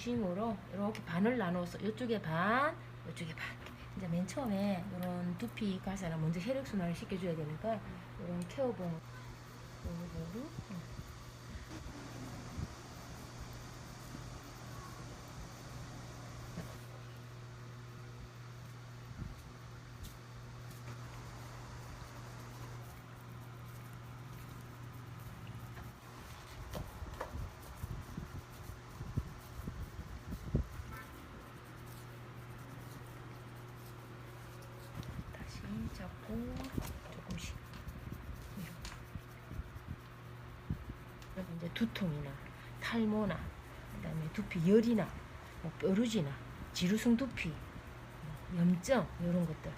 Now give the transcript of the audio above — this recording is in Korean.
중심으로 이렇게 반을 나눠서 이쪽에 반, 이쪽에 반. 이제 맨 처음에 이런 두피 가사는 먼저 혈액 순환을 시켜줘야 되니까 이런 케어봉 요거를 다시 잡고 조금씩 이렇게. 그리고 이제 두통이나 탈모나 그다음에 두피 열이나 뭐 뾰루지나 지루성 두피 뭐 염증 이런 것들